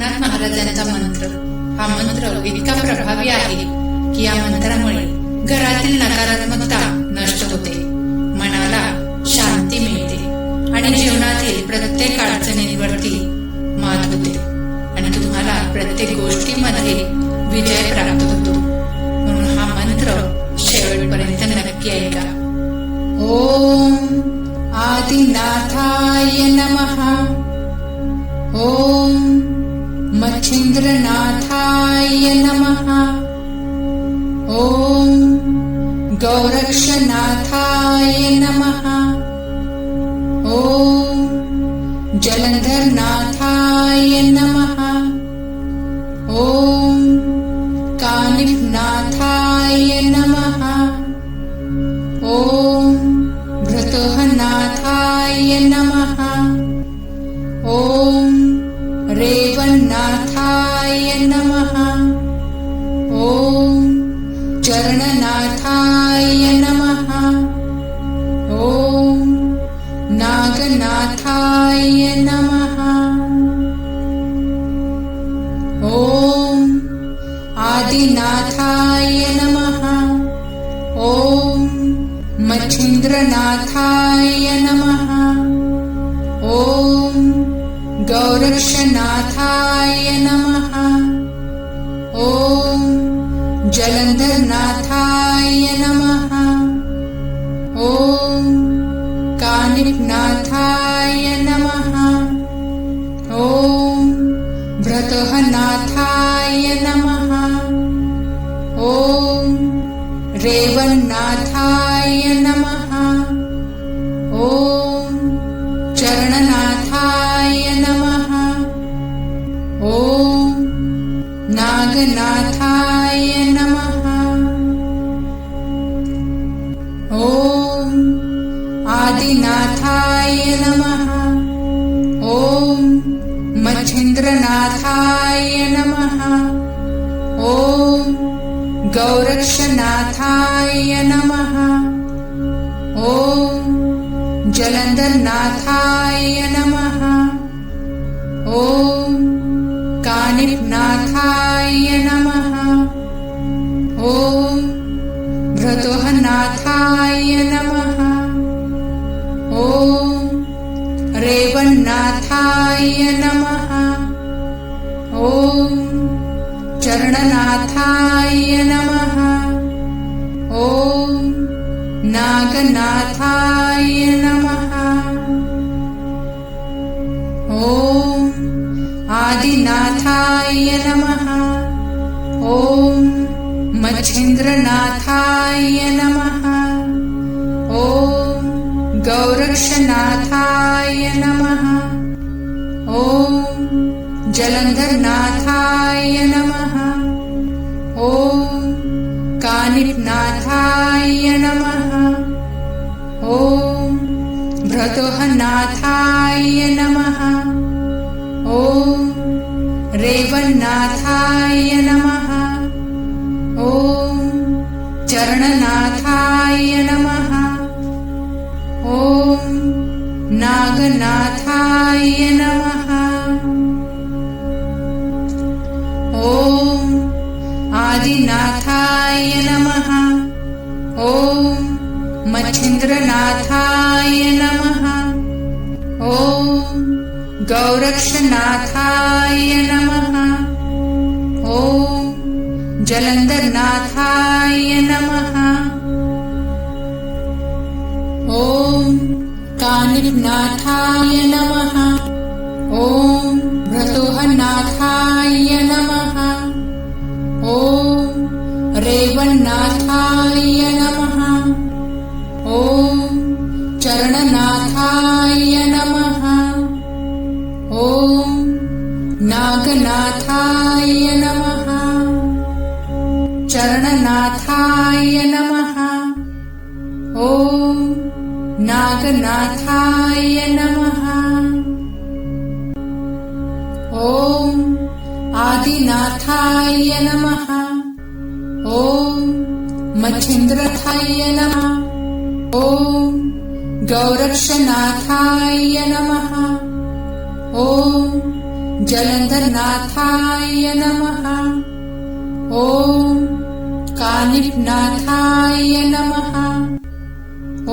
एकनाथ महाराजांचा मंत्र. हा मंत्र इतका प्रभावी आहे की या मंत्रामुळे घरातील नकारात्मकता नष्ट होते. मनाला शांती मिळते आणि जीवनातील प्रत्येक अडचणींवरती मात होते. आणि तुम्हाला प्रत्येक गोष्टीमध्ये विजय प्राप्त होतो. म्हणून हा मंत्र शेवटपर्यंत नक्की ऐका. ओम आदिनाथाय नमः. ओम मच्छिन्द्रनाथाय नमः। ॐ गौरक्षनाथाय नमः। ॐ जलन्धरनाथाय नमः। ॐ कानिफनाथाय आदिनाथाय नमः। ॐ मच्छिन्द्रनाथाय नमः। ॐ गौरक्षनाथाय नमः। ॐ जलन्धरनाथाय नमः। ॐ कानिफनाथाय नमः। ॐ भ्रतहनाथाय नमः ॐ रेवन्नाथाय नमः। ॐ चरणनाथाय नमः। ॐ नागनाथाय नमः। ॐ आदिनाथाय नमः। ॐ मच्छिन्द्रनाथाय गौरक्षनाथाय नमः। ॐ जलन्धरनाथाय नमः। ॐ कानिफनाथाय नमः। ॐ भृतुहनाथाय नमः। ॐ रेवन्नाथाय नमः। ॐ चरणनाथाय नमः। ॐ नागनाथाय नमः। ॐ आदिनाथाय नमः। ॐ मच्छिन्द्रनाथाय नमः। जलन्धरनाथाय कानिफनाथाय नमः। ॐ भ्रतुहनाथाय नमः। ॐ रेवन्नाथाय नमः। ॐ चरणनाथाय नमः। ॐ नागनाथाय नमः ॐ मच्छिन्द्रनाथाय नमः। ॐ गौरक्षनाथाय नमः। ॐ जलन्धरनाथाय नमः। ॐ कानिफनाथाय नमः। ॐ भृतुहनाथाय नमः। ॐ रेवन्नाथाय ॐ चरणनाथाय नमः। ॐ नागनाथाय नमः। चरणनाथाय नमः। ॐ नागनाथाय नमः। ॐ आदिनाथाय नमः। ॐ मच्छिन्द्रथाय नमः ॐ गौरक्षनाथाय नमः। ॐ जलन्धरनाथाय नमः। ॐ कानिपनाथाय नमः।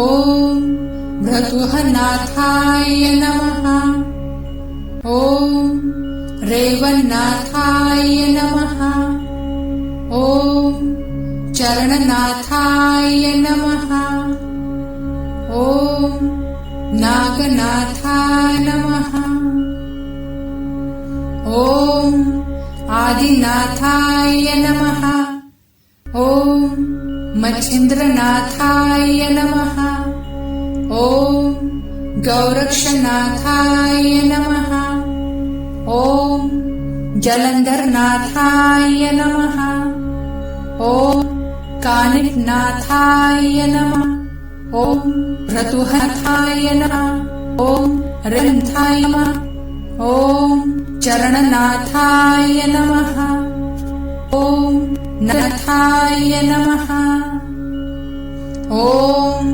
ॐ भृतुहनाथाय नमः। ॐ रेवन्नाथाय नमः। ॐ चरणनाथाय नमः ॐ नागनाथाय नमः। ॐ आदिनाथाय नमः। ॐ मच्छिन्द्रनाथाय नमः। ॐ गौरक्षनाथाय नमः। ॐ जलन्धरनाथाय नमः। ॐ कानिपनाथाय नमः ॐ भ्रतुहनाथाय नमः ॐ नाथाय नमः ॐ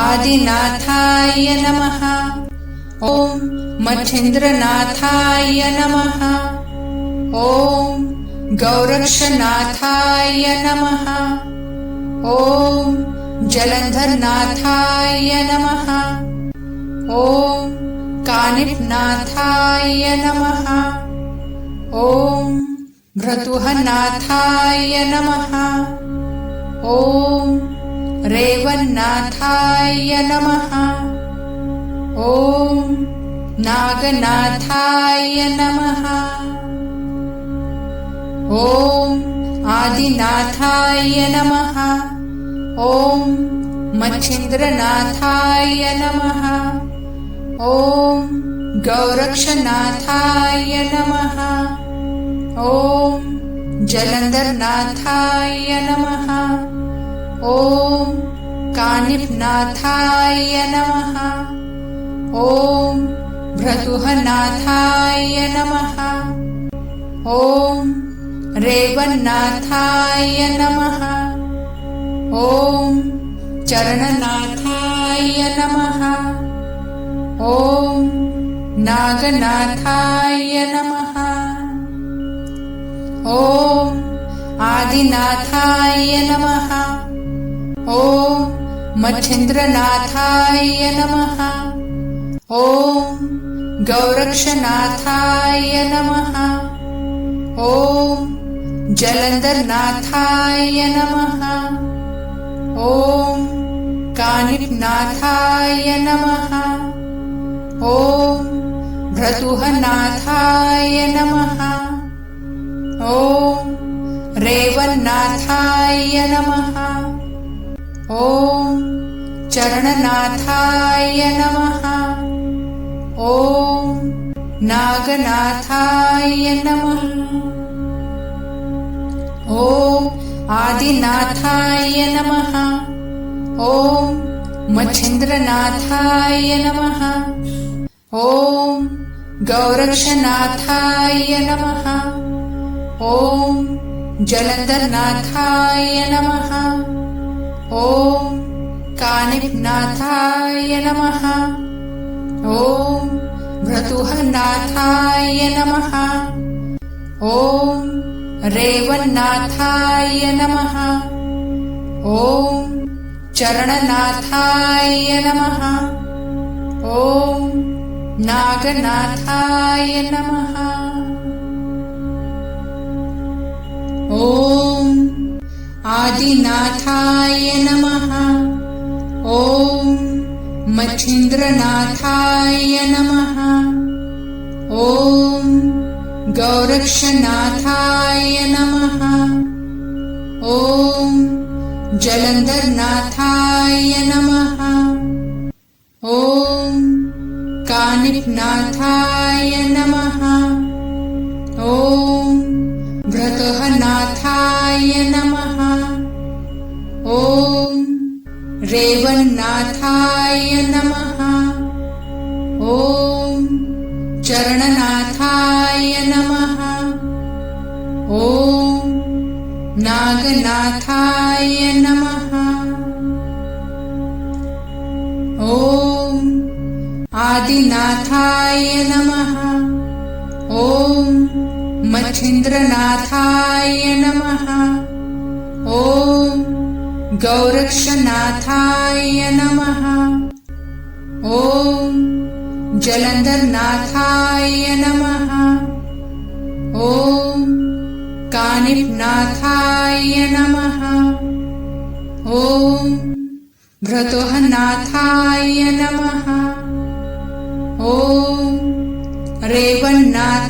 आदिनाथाय नमः ॐ मच्छिन्द्रनाथाय नमः ॐ गौरक्षनाथाय नमः ॐ जलन्धरनाथाय नमः। ॐ कानिपनाथाय नमः। ॐ भृतुहनाथाय नमः। ॐ रेवन्नाथाय नमः। ॐ नागनाथाय नमः। ॐ आदिनाथाय नमः ॐ मच्छिन्द्रनाथाय नमः। ॐ गौरक्षनाथाय नमः। ॐ जलन्धरनाथाय नमः। ॐ कानिपनाथाय नमः। ॐ भृतुहनाथाय नमः। ॐ रेवन्नाथाय नमः ॐ चरणनाथाय नमः। ॐ नागनाथाय नमः। ॐ आदिनाथाय नमः। ॐ मच्छिन्द्रनाथाय नमः। ॐ गौरक्षनाथाय नमः। ॐ जलन्धरनाथाय नमः ॐ कानिपनाथाय नमः। ॐ भृतुहनाथाय नमः। ॐ रेवन्नाथाय नमः। ॐ चरणनाथाय नमः। ॐ नागनाथाय नमः। ॐ आदिनाथाय नमः। ॐ मच्छिन्द्रनाथाय नमः। ॐ गौरक्षनाथाय नमः। ॐ जलन्धरनाथाय नमः। ॐ कानिपनाथाय नमः। ॐ भृतुहनाथाय नमः। ॐ रेवन्नाथाय नमः। ॐ चरणनाथाय नमः। ॐ नागनाथाय नमः। ॐ आदिनाथाय नमः। ॐ मच्छिन्द्रनाथाय नमः। ॐ गौरक्षनाथाय नमः। ॐ जलन्धरनाथाय नमः। ॐ कानिपनाथाय भृतहनाथाय नमः। ॐ रेवन्नाथाय नमः। ॐ चरणनाथाय नागनाथाय नमः। ॐ आदिनाथाय नमः। ॐ मच्छिन्द्रनाथाय नमः। ॐ गौरक्षनाथाय नमः। ॐ जलन्धरनाथाय नमः। ॐ कानिपनाथाय नमः। ॐ भ्रतोहनाथाय नमः। ॐ रेवन्नाथ